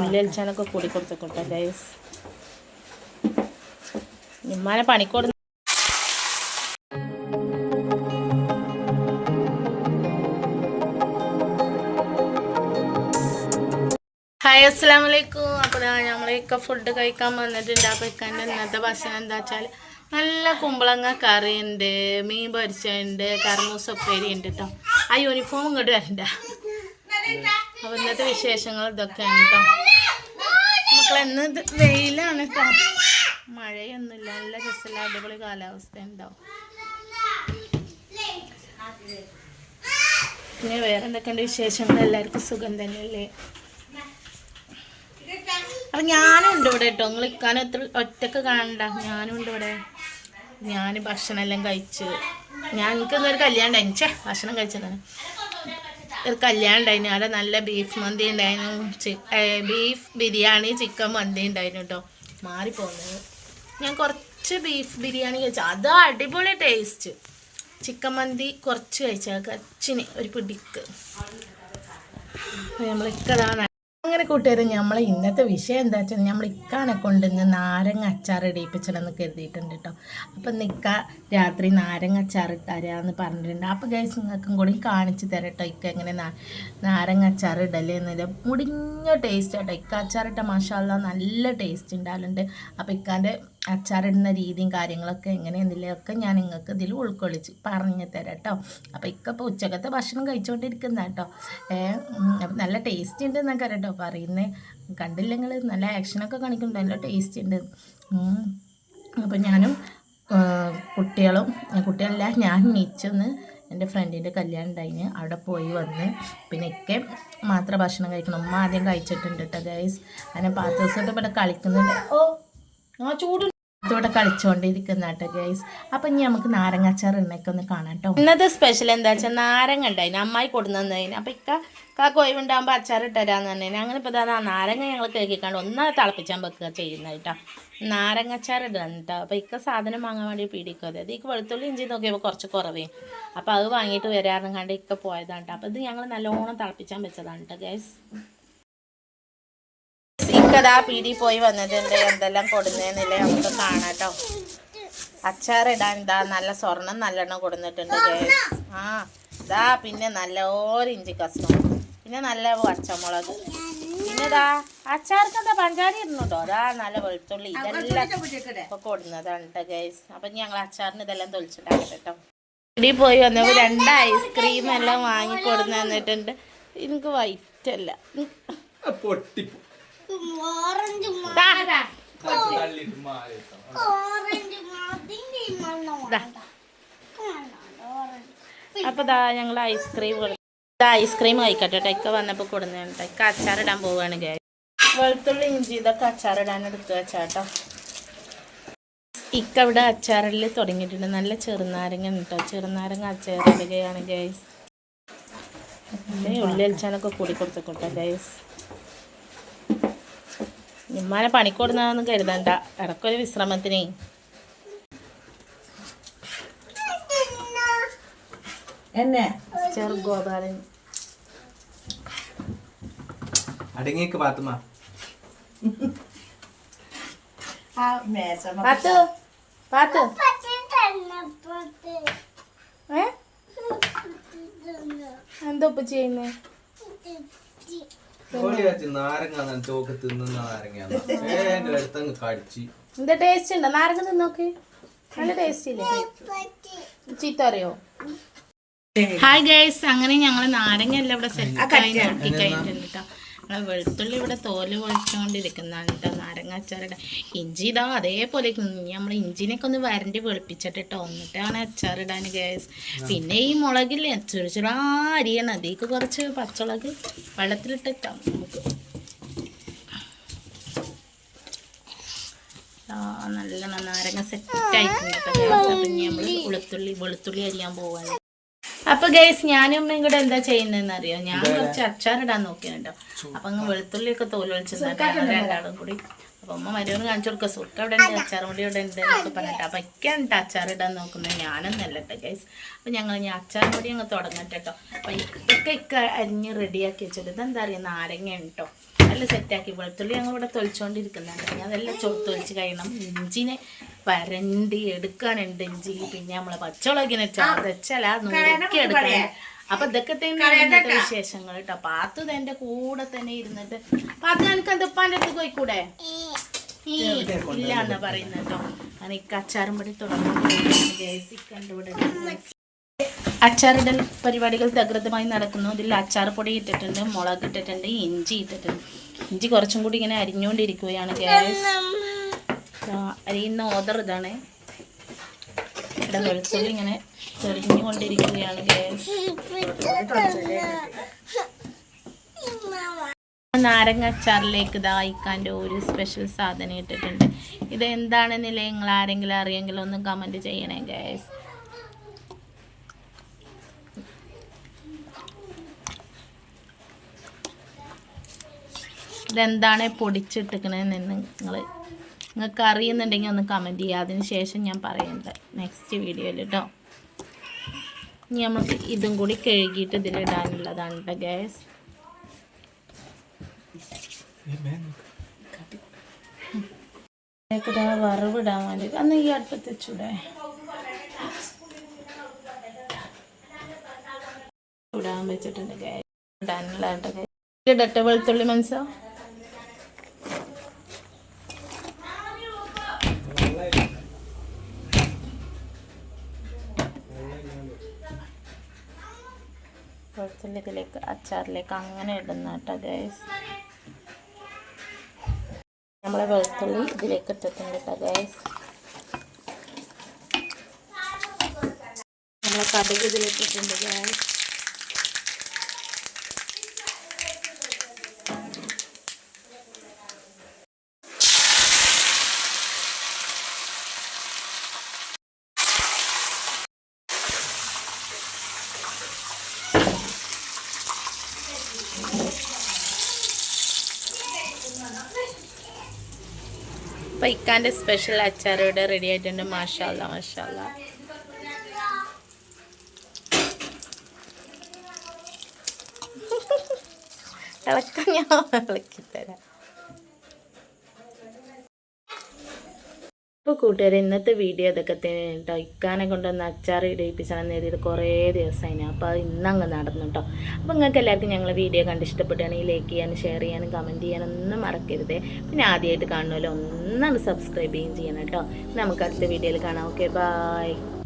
ഉള്ളി അലിച്ചാനൊക്കെ കൂടി കൊടുത്തേക്കോട്ടെ ഗൈസ് ഉമ്മാനെ പണിക്കോട് ഹായ് അസ്സാം വലൈക്കും അപ്പോൾ നമ്മളൊക്കെ ഫുഡ് കഴിക്കാൻ വന്നിട്ടുണ്ട്. അപ്പോൾ ഇക്കാന്റെ ഇന്നത്തെ ഭക്ഷണം എന്താ വെച്ചാൽ നല്ല കുമ്പളങ്ങ കറിയുണ്ട് മീൻ പൊരിച്ചുണ്ട് കർമൂസ ഉപ്പേരി ഉണ്ട് കേട്ടോ ആ യൂണിഫോം ഇങ്ങോട്ട് വരണ്ട. ഇന്നത്തെ വിശേഷങ്ങൾ ഇതൊക്കെയാണ് കേട്ടോ മക്കളെ ഇന്ന് വെയിലാണ് കേട്ടോ മഴയൊന്നുമില്ല. നല്ല രസമുള്ള അടിപൊളി കാലാവസ്ഥ ഉണ്ടാവും പിന്നെ വേറെ എന്തൊക്കെയുണ്ട് വിശേഷങ്ങൾ? എല്ലാവർക്കും സുഖം തന്നെയല്ലേ? അപ്പൊ ഞാനും ഉണ്ട് ഇവിടെ കേട്ടോ നിങ്ങൾ ഇക്കാനും എത്ര ഒറ്റയ്ക്ക് കാണണ്ട. ഞാനും ഉണ്ട് ഇവിടെ. ഞാൻ ഭക്ഷണം എല്ലാം കഴിച്ച്. ഞാൻ എനിക്കൊന്നൊരു കല്യാണം ഭക്ഷണം കഴിച്ചതാണ് ഒരു കല്യാണം ഉണ്ടായിരുന്നു. അവിടെ നല്ല ബീഫ് മന്തി ഉണ്ടായിരുന്നു. ബീഫ് ബിരിയാണി ചിക്കൻ മന്തി ഉണ്ടായിരുന്നു കേട്ടോ മാറിപ്പോന്നത് ഞാൻ കുറച്ച് ബീഫ് ബിരിയാണി കഴിച്ചു. അത് അടിപൊളി ടേസ്റ്റ് ചിക്കൻ മന്തി കുറച്ച് കഴിച്ചാൽ കച്ചിന് ഒരു പിടിക്ക്. നമ്മളിക്കതാണ് അങ്ങനെ കൂട്ടുകാരെ നമ്മളെ ഇന്നത്തെ വിഷയം എന്താ വെച്ചാൽ നമ്മൾ ഇക്കാനെ കൊണ്ടുവന്ന് നാരങ്ങ അച്ചാർ ഇടിയിപ്പിച്ചിടെന്ന് കരുതിയിട്ടുണ്ട് കേട്ടോ അപ്പം നിക്ക രാത്രി നാരങ്ങ അച്ചാർ ഇട്ടാരാന്ന് പറഞ്ഞിട്ടുണ്ട്. അപ്പോൾ ഗൈസ് നിങ്ങൾക്കും കൂടി കാണിച്ച് തരാം കേട്ടോ ഇക്ക എങ്ങനെ നാരങ്ങ അച്ചാർ ഇടലേ എന്നില്ല മുടിഞ്ഞ ടേസ്റ്റ് കേട്ടോ ഇക്ക അച്ചാർ ഇട്ട മസാല നല്ല ടേസ്റ്റ് ഉണ്ടാവലുണ്ട് അപ്പോൾ ഇക്കാന്റെ അച്ചാറിടുന്ന രീതിയും കാര്യങ്ങളൊക്കെ എങ്ങനെയെന്നില്ലൊക്കെ ഞാൻ നിങ്ങൾക്ക് ഇതിൽ ഉൾക്കൊള്ളിച്ച് പറഞ്ഞു തരാം കേട്ടോ അപ്പോൾ ഇക്ക ഇപ്പോൾ ഉച്ചക്കത്തെ ഭക്ഷണം കഴിച്ചുകൊണ്ടിരിക്കുന്ന കേട്ടോ നല്ല ടേസ്റ്റ് ഉണ്ട് എന്നൊക്കെ കേട്ടോ പറയുന്നത് കണ്ടില്ലെങ്കിൽ നല്ല ആക്ഷനൊക്കെ കാണിക്കുന്നുണ്ട്. നല്ല ടേസ്റ്റ് ഉണ്ട് അപ്പോൾ അപ്പം ഞാനും കുട്ടികളും കുട്ടികളല്ല ഞാൻ നീച്ചൊന്ന് എന്റെ ഫ്രണ്ടിന്റെ കല്യാണം ഉണ്ടായിന്. അവിടെ പോയി വന്ന് പിന്നെ ഒക്കെ മാത്രം ഭക്ഷണം കഴിക്കണം. ഉമ്മ ആദ്യം കഴിച്ചിട്ടുണ്ട് കേട്ടോ ഗൈസ് അങ്ങനെ പത്ത് ദിവസമായിട്ട് ഇവിടെ കളിക്കുന്നുണ്ട്. ഓ ആ ചൂട് ഇവിടെ കളിച്ചുകൊണ്ടിരിക്കുന്ന കേട്ടോ ഗൈസ് അപ്പം ഇനി നമുക്ക് നാരങ്ങാച്ചാർ എണ്ണയൊക്കെ ഒന്ന് കാണാം കേട്ടോ ഇന്നത്തെ സ്പെഷ്യൽ എന്താ വെച്ചാൽ നാരങ്ങ ഉണ്ടായിന് അമ്മായി കൊടുന്നതിന് അപ്പം ഇക്ക കാക്ക ഒഴിവുണ്ടാകുമ്പോൾ അച്ചാർ ഇട്ടരാന്ന് പറഞ്ഞു അങ്ങനെ ഇപ്പോൾ ആ നാരങ്ങ ഞങ്ങൾ കേൾക്കിക്കാണ്ട് ഒന്ന് തിളപ്പിച്ചാൻ വെക്കുക ചെയ്യുന്നത് കേട്ടോ നാരങ്ങ അച്ചാർ ഇടാൻ കേട്ടോ അപ്പോൾ ഇക്ക സാധനം വാങ്ങാൻ വേണ്ടി പീടിക്കും അതായത് ഇക്ക് വെളുത്തുള്ളി ഇഞ്ചി നോക്കിയപ്പോൾ കുറച്ച് കുറവേ. അപ്പോൾ അത് വാങ്ങിയിട്ട് വരാറുണ്ട് കണ്ട് ഇക്ക പോയതാണ് കേട്ടോ അപ്പോൾ ഇത് ഞങ്ങൾ നല്ലോണം തിളപ്പിച്ചാൻ വെച്ചതാണ് കേട്ടോ ഗൈസ് ഇക്കതാ പീടി പോയി വന്നതുണ്ട് എന്തെല്ലാം കൊടുന്നേന്നില്ലേ നമുക്ക് കാണാട്ടോ. അച്ചാറിടാൻ ഇതാ നല്ല സ്വർണം നല്ലെണ്ണം കൊടുന്നിട്ടുണ്ട് ആ ഇതാ പിന്നെ നല്ല ഓരോ ഇഞ്ചി കഷ്ണം പിന്നെ നല്ല പച്ചമുളക്. പിന്നെ ഇതാ അച്ചാർക്ക് എന്താ പഞ്ചാര ഇടുന്നുണ്ടോ? അതാ നല്ല വെളുത്തുള്ളി ഇതെല്ലാം ഇപ്പൊ കൊടുന്നതാണ് ഗേസ്. അപ്പൊ ഞങ്ങൾ അച്ചാറിന് ഇതെല്ലാം തൊളിച്ചിട്ടാകട്ടെ കേട്ടോ പീടി പോയി വന്നപ്പോൾ രണ്ട് ഐസ്ക്രീം എല്ലാം വാങ്ങി കൊടുന്നു തന്നിട്ടുണ്ട് എനിക്ക് വൈറ്റ് അല്ല അപ്പൊ ദാ ഞങ്ങൾ ഐസ്ക്രീം ഐസ്ക്രീം കഴിക്കട്ടെ ടൈക്ക വന്നപ്പോൾ കൊടുക്കുന്നുണ്ട് ഇക്ക അച്ചാറിടാൻ പോവുകയാണ് ഗൈ വെളുത്തുള്ളി ഇഞ്ചി ഇതൊക്കെ അച്ചാറിടാൻ എടുത്തു വെച്ചാട്ടോ ഇക്ക ഇവിടെ അച്ചാറിൽ തുടങ്ങിയിട്ടുണ്ട്. നല്ല ചെറുനാരങ്ങ കേട്ടോ ചെറുനാരങ്ങ അച്ചാറിടുകയാണ് ഗൈസ് ഉള്ളി അലിച്ചാനൊക്കെ കൂടി കൊടുത്തക്കോട്ടെ ഗൈസ് ഉമ്മാനെ പണിക്കൊടുന്നതെന്ന് കരുതണ്ട. ഇടക്കൊരു വിശ്രമത്തിന്. എന്നെ? ചെറുഗോപാലൻ അടങ്ങിയേക്ക് പാത്തു പാത്തു ഏ? എന്താ ഉപ്പ ചെയ്യുന്നേ? നാരങ്ങ ചോക്ക് തിന്നുന്ന നാരങ്ങ എന്റെ അടുത്തങ്ങ് കടിച്ച്. എന്താ ടേസ്റ്റ് ഉണ്ടോ? നാരങ്ങ തിന്നോക്ക്. നല്ല ടേസ്റ്റ് ഇല്ലേ? ചീത്ത അറിയോ ഹായ് ഗൈസ് അങ്ങനെ ഞങ്ങൾ നാരങ്ങ എല്ലാം ഇവിടെ സെറ്റ് ആയി നോക്കി കഴിഞ്ഞിട്ടുണ്ട് കേട്ടോ. വെളുത്തുള്ളി ഇവിടെ തോൽ പൊളിച്ചുകൊണ്ടിരിക്കുന്നതാണ് കേട്ടോ നാരങ്ങ അച്ചാറിട ഇഞ്ചി ഇതാ അതേപോലെ നമ്മൾ ഇഞ്ചിനൊക്കെ ഒന്ന് വരണ്ടി വെളുപ്പിച്ചിട്ട് കേട്ടോ എന്നിട്ടാണ് അച്ചാറിടാൻ ഗ്യാസ് പിന്നെ ഈ മുളകില്ലേ ചെറു ചെറു അരിയണം. അതിലേക്ക് കുറച്ച് പച്ചമുളക് വെള്ളത്തിലിട്ടിട്ടാം നമുക്ക്. നല്ല നാരങ്ങ സെറ്റ് ആയിട്ടുണ്ട് കേട്ടോ നമ്മൾ വെളുത്തുള്ളി വെളുത്തുള്ളി അരിയാൻ പോവാണ്. അപ്പൊ ഗൈസ് ഞാനും അമ്മയും കൂടെ എന്താ ചെയ്യുന്നതെന്ന് അറിയോ? ഞാൻ കുറച്ച് അച്ചാറിടാൻ നോക്കിയുണ്ടോ അപ്പൊ അങ്ങ് വെളുത്തുള്ളി ഒക്കെ തോൽ രണ്ടാളും കൂടി. അപ്പൊ അമ്മ മരുന്ന് കാണിച്ചു കൊടുക്കുക സുർക്ക അവിടെ ഉണ്ട്? അച്ചാർ മുടി ഇവിടെ ഉണ്ട്? എന്നൊക്കെ പറഞ്ഞിട്ട്. അപ്പൊ ഒക്കെയാണ് അച്ചാറിടാൻ നോക്കുന്നത്. ഞാനൊന്നല്ല കേട്ടോ ഗൈസ് അപ്പൊ ഞങ്ങൾ ഞാൻ അച്ചാർ മുടി അങ്ങ് തുടങ്ങട്ടെ കേട്ടോ അപ്പൊ ഇക്കൊക്കെ ഇക്ക അരിഞ്ഞ് റെഡിയാക്കി വെച്ചിട്ട് ഇതെന്താ അറിയാം? നാരങ്ങ കേട്ടോ എല്ലാം സെറ്റാക്കി വെളുത്തുള്ളി ഞങ്ങൾ ഇവിടെ തൊളിച്ചുകൊണ്ടിരിക്കുന്നുണ്ട് ഞാൻ അതെല്ലാം ചോ തൊലിച്ച് കഴിയണം. ഇഞ്ചിനെ വരണ്ടി എടുക്കാനുണ്ട് ഇഞ്ചി. പിന്നെ നമ്മളെ പച്ചമുളകിനെ ചതച്ചല നുറുക്കി എടുക്കണം അപ്പൊ ഇതൊക്കെ തന്നെ ഇന്നത്തെ വിശേഷങ്ങൾ കേട്ടോ. പാത്തു എന്റെ കൂടെ തന്നെ ഇരുന്നിട്ട്. പാത്തു എനിക്ക് എന്താ ഉപ്പാന്റെ അടുത്ത് പോയിക്കൂടെ? ഇല്ല എന്നാ പറയുന്നത് കേട്ടോ. ഞാൻ ഈ അച്ചാറും പടി തുടങ്ങി അച്ചാറിടൽ പരിപാടികൾ തകൃതമായി നടക്കുന്നു. ഇതിൽ അച്ചാർ പൊടി ഇട്ടിട്ടുണ്ട് മുളക് ഇട്ടിട്ടുണ്ട് ഇഞ്ചി ഇട്ടിട്ടുണ്ട്. ഇഞ്ചി കുറച്ചും കൂടി ഇങ്ങനെ അരിഞ്ഞുകൊണ്ടിരിക്കുകയാണ് ഗ്യാസ്. അരിയുന്ന ഓർഡർ ഇതാണ്. ഇവിടെ വെളുത്തുള്ളി ഇങ്ങനെ തെളിഞ്ഞുകൊണ്ടിരിക്കുകയാണ് ഗ്യാസ്. നാരങ്ങ അച്ചാറിലേക്ക് ഇതാ ഇക്കാന്റെ ഒരു സ്പെഷ്യൽ സാധനം ഇട്ടിട്ടുണ്ട്. ഇത് എന്താണെന്നില്ല നിങ്ങൾ ആരെങ്കിലും അറിയെങ്കിൽ ഒന്ന് കമന്റ് ചെയ്യണേ ഗ്യാസ്. ഇതെന്താണ് പൊടിച്ചിട്ടിക്കണതെന്ന് നിങ്ങൾ നിങ്ങൾക്ക് അറിയുന്നുണ്ടെങ്കിൽ ഒന്ന് കമന്റ് ചെയ്യുക. അതിന് ശേഷം ഞാൻ പറയുന്നത് നെക്സ്റ്റ് വീഡിയോയിൽ കേട്ടോ ഇനി നമുക്ക് ഇതും കൂടി കഴുകിയിട്ട് ഇതിലിടാനുള്ളതാണ് കേട്ടോ ഗ്യാസ് വറവിടാൻ വേണ്ടി. അന്ന് ഈ അടുപ്പത്ത് ചൂടേ ചൂടാൻ വെച്ചിട്ടുണ്ട് ഇടാനുള്ള ഇടട്ടെ വെളുത്തുള്ളി മനസ്സോ വെളുത്തുള്ളി ഇതിലേക്ക് അച്ചാറിലേക്ക് അങ്ങനെ ഇടുന്ന കേട്ടോ ഗൈസ് നമ്മളെ വെളുത്തുള്ളി ഇതിലേക്ക് ഇട്ടിട്ടുണ്ട് കേട്ടോ ഗൈസ് നമ്മളെ കടുക് ഇട്ടിട്ടുണ്ട് ഗൈസ് അപ്പം ഇക്കാന്റെ സ്പെഷ്യൽ അച്ചാർ ഇവിടെ റെഡി ആയിട്ടുണ്ട്. മാഷാല്ല മാഷാല്ല ഇളക്കാൻ ഞാൻ ഇളക്കിത്തരാം കൂട്ടുകാരെ ഇന്നത്തെ വീഡിയോ ഇതൊക്കെ തന്നെ കേട്ടോ. ഇക്കാനെ കൊണ്ടൊന്ന് അച്ചാർ ഇടിപ്പിച്ചാണെന്ന് എഴുതിയത് കുറേ ദിവസമായിന് അപ്പോൾ അത് ഇന്നങ്ങ് നടന്നു കേട്ടോ. അപ്പോൾ നിങ്ങൾക്ക് എല്ലാവർക്കും ഞങ്ങൾ വീഡിയോ കണ്ട് ഇഷ്ടപ്പെടുകയാണെങ്കിൽ ലൈക്ക് ചെയ്യാനും ഷെയർ ചെയ്യാനും കമന്റ് ചെയ്യാനും ഒന്നും മറക്കരുത്. പിന്നെ ആദ്യമായിട്ട് കാണുമല്ലോ ഒന്നാണ് സബ്സ്ക്രൈബ് ചെയ്യുകയും ചെയ്യണം കേട്ടോ. നമുക്ക് അടുത്ത വീഡിയോയിൽ കാണാം. Okay bye